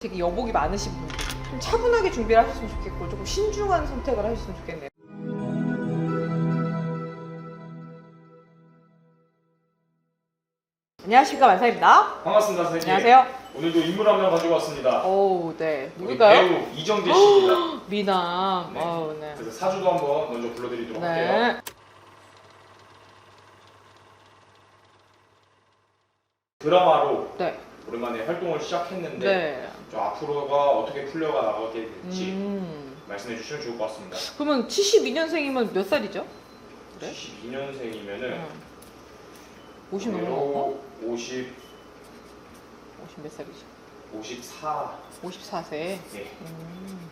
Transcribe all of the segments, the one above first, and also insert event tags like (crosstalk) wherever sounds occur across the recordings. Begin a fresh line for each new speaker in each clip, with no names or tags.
되게 여복이 많으신 분들 좀 차분하게 준비를 하셨으면 좋겠고 조금 신중한 선택을 하셨으면 좋겠네요. 안녕하십니까 만사입니다.
반갑습니다, 선생님.
안녕하세요.
오늘도 인물 한 명 가지고 왔습니다.
오, 네.
우리
누굴까요?
배우 이정재 씨입니다. (gasps)
미남.
네.
어우, 네.
그래서 사주도 한번 먼저 불러드리도록 할게요.
네.
드라마로
네.
오랜만에 활동을 시작했는데
네.
좀 앞으로가 어떻게 풀려가 나가게 될지
음.
말씀해 주시면 좋을 것 같습니다.
그러면 72년생이면 몇 살이죠? 그래?
72년생이면은
응. 50 넘은 건가?
50,
50 몇 살이죠?
54.
54세.
예.
음.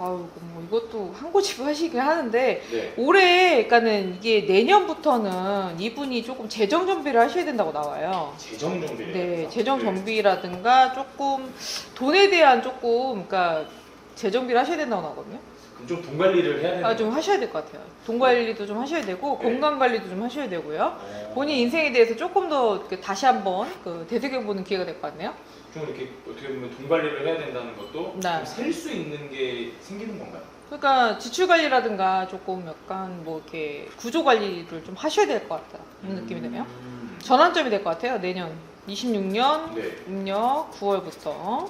아유, 뭐 이것도 한 고집 하시긴 하는데
네.
올해, 그러니까는 이게 내년부터는 이분이 조금 재정 정비를 하셔야 된다고 나와요.
재정 정비.
네, 재정 정비라든가 조금 돈에 대한 조금, 그러니까 재정비를 하셔야 된다고 나오거든요.
좀 돈 관리를 해야 되는.
아, 좀 하셔야 될 것 같아요. 돈 관리도 좀 하셔야 되고
네.
건강 관리도 좀 하셔야 되고요.
어,
본인 인생에 대해서 조금 더 이렇게 다시 한번 그 되새겨보는 기회가 될 것 같네요.
좀 이렇게 어떻게 보면 돈 관리를 해야 된다는 것도
네.
좀셀수 있는 게 생기는 건가요?
그러니까 지출 관리라든가 조금 약간 뭐 이렇게 구조 관리를 좀 하셔야 될 것 같다. 이런 느낌이 드네요.
음.
전환점이 될 것 같아요. 내년 26년
네.
음력 9월부터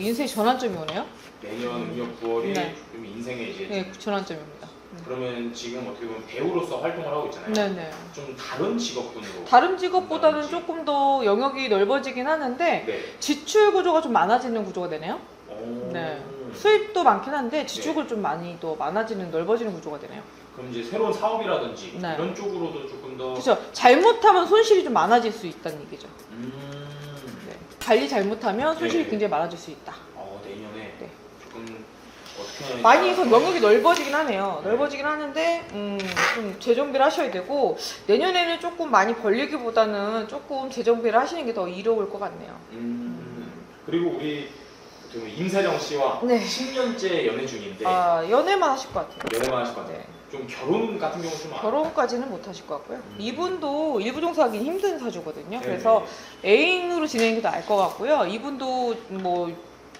인생 전환점이 오네요.
내년
음.
음력 9월이
네.
좀 인생에 이제
네, 전환점입니다.
그러면 지금 어떻게 보면 배우로서 활동을 하고 있잖아요.
네네.
좀 다른 직업군으로.
다른 직업보다는. 조금 더 영역이 넓어지긴 하는데
네.
지출 구조가 좀 많아지는 구조가 되네요.
오.
네. 수입도 많긴 한데 지출을 좀 많이 더 많아지는 넓어지는 구조가 되네요.
그럼 이제 새로운 사업이라든지
네.
이런 쪽으로도 조금 더.
그렇죠. 잘못하면 손실이 좀 많아질 수 있다는 얘기죠.
음.
네. 관리 잘못하면 손실이
네.
굉장히 많아질 수 있다.
어 내년에
네.
조금 어떻게 해야
많이? 더 영역이 넓어지긴 하네요.
네.
넓어지긴 하는데 음, 좀 재정비를 하셔야 되고 내년에는 조금 많이 벌리기보다는 조금 재정비를 하시는 게 더 이로울 것 같네요.
음. 그리고 우리 어떻게 보면 임세정 씨와
네.
10년째 연애 중인데
아, 연애만 하실 것 같아요.
연애만 하실 것 같아요.
네.
좀 결혼 같은 경우 좀 안-
결혼까지는 못 하실 것 같고요.
음.
이분도 일부 종사하기 힘든 사주거든요.
네.
그래서 애인으로 지내는 게 나을 것 같고요. 이분도 뭐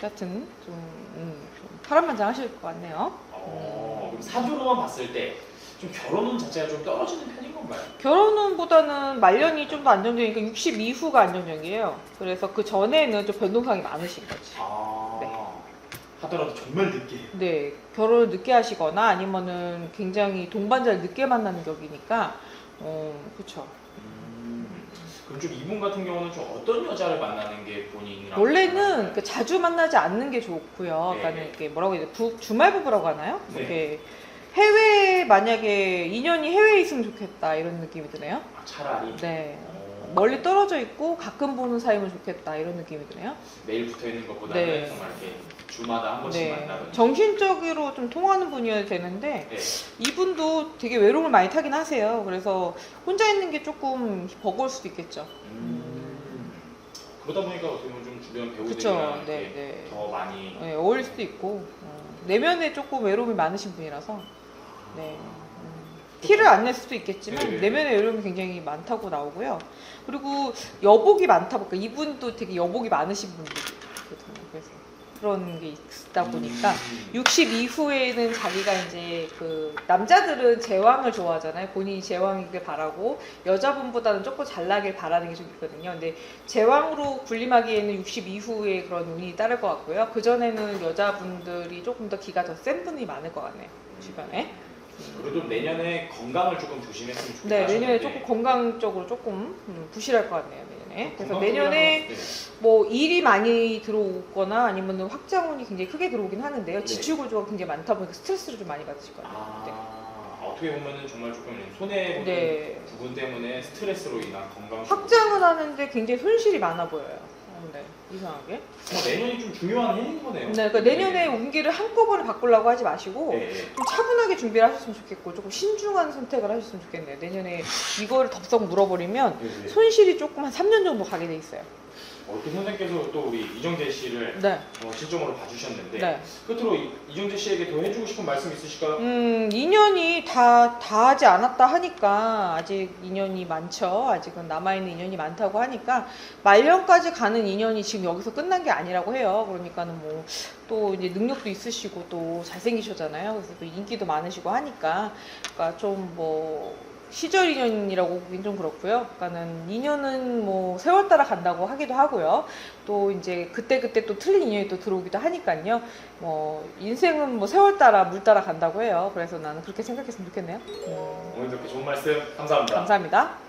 같은 좀, 음, 좀 파란만장 하실 것 같네요.
어, 그럼 사주로만 봤을 때 좀 결혼운 자체가 좀 떨어지는 편인 건가요?
결혼운보다는 말년이 좀 더 안정적이니까 60 이후가 안정적이에요. 그래서 그 전에는 좀 변동성이 많으신 거지.
아,
네.
하더라도 정말 늦게.
네, 결혼을 늦게 하시거나 아니면은 굉장히 동반자를 늦게 만나는 격이니까, 어, 그쵸.
그럼 좀 이분 같은 경우는 좀 어떤 여자를 만나는 게 본인이랑
원래는 그 자주 만나지 않는 게 좋고요.
네.
그러니까 이렇게 뭐라고 해야 돼? 부, 주말 부부라고 하나요?
네.
이렇게 해외 만약에 인연이 해외에 있으면 좋겠다 이런 느낌이 드네요.
아, 차라리
네.
어,
멀리 떨어져 있고 가끔 보는 사이면 좋겠다 이런 느낌이 드네요.
매일 붙어 있는 것보다는
네.
정말 이렇게 주마다 한 번씩
네.
만나는.
정신적으로 좀 통하는 분이어야 되는데
네.
이분도 되게 외로움을 많이 타긴 하세요. 그래서 혼자 있는 게 조금 버거울 수도 있겠죠.
음. 그러다 보니까 어떻게 보면 좀 주변
그쵸.
배우들이랑
네,
이렇게
네.
더 많이
네, 어울릴 수도 있고 어, 내면에 조금 외로움이 많으신 분이라서 네. 음, 티를 안 낼 수도 있겠지만
네.
내면의 외로움이 굉장히 많다고 나오고요. 그리고 여복이 많다 보니까 이분도 되게 여복이 많으신 분들이거든요. 그래서 그런 게 있다 보니까
음.
60 이후에는 자기가 이제 그 남자들은 제왕을 좋아하잖아요. 본인이 제왕이길 바라고 여자분보다는 조금 잘나길 바라는 게 좀 있거든요. 근데 제왕으로 군림하기에는 60 이후에 그런 운이 따를 것 같고요. 그 전에는 여자분들이 조금 더 기가 더 센 분이 많을 것 같네요. 주변에.
그래도 내년에 건강을 조금 조심했으면 좋겠다.
네, 내년에
하셨는데
조금 건강 적으로 조금 음, 부실할 것 같네요. 내년에. 그래서
건강
내년에 뭐 일이 많이 들어오거나 아니면 확장운이 굉장히 크게 들어오긴 하는데요.
네.
지출 구조가 굉장히 많다 보니까 스트레스를 좀 많이 받으실 것 같아요.
아,
네.
어떻게 보면은 정말 조금 손해 보는
네.
부분 때문에 스트레스로 인한 건강
확장을 하는데 굉장히 손실이 많아 보여요. 어, 네, 이상하게.
어, 내년이 좀 중요한 해인 거네요.
네, 그러니까 내년에 운기를 한꺼번에 바꾸려고 하지 마시고
네.
좀 차분하게 준비를 하셨으면 좋겠고 조금 신중한 선택을 하셨으면 좋겠네요. 내년에 이거를 덥석 물어버리면
네, 네.
손실이 조금 한 3년 정도 가게 돼 있어요.
어, 또 선생님께서 또 우리 이정재 씨를
네.
어, 실종으로 봐주셨는데
네.
끝으로 이- 이정재 씨에게 더 해주고 싶은 말씀 있으실까요?
음, 2년이 다, 다 하지 않았다 하니까, 아직 2년이 많죠. 아직은 남아있는 2년이 많다고 하니까, 말년까지 가는 2년이 지금 여기서 끝난 게 아니라고 해요. 그러니까는 뭐, 또 이제 능력도 있으시고, 또 잘생기셨잖아요. 그래서 또 인기도 많으시고 하니까, 그러니까 좀 뭐, 시절 인연이라고 보긴 좀 그렇고요. 그러니까는 2년은 뭐 세월 따라 간다고 하기도 하고요. 또 이제 그때 그때 또 틀린 인연이 또 들어오기도 하니까요. 뭐 인생은 뭐 세월 따라 물 따라 간다고 해요. 그래서 나는 그렇게 생각했으면 좋겠네요. 음,
오늘도 이렇게 좋은 말씀 감사합니다.
감사합니다.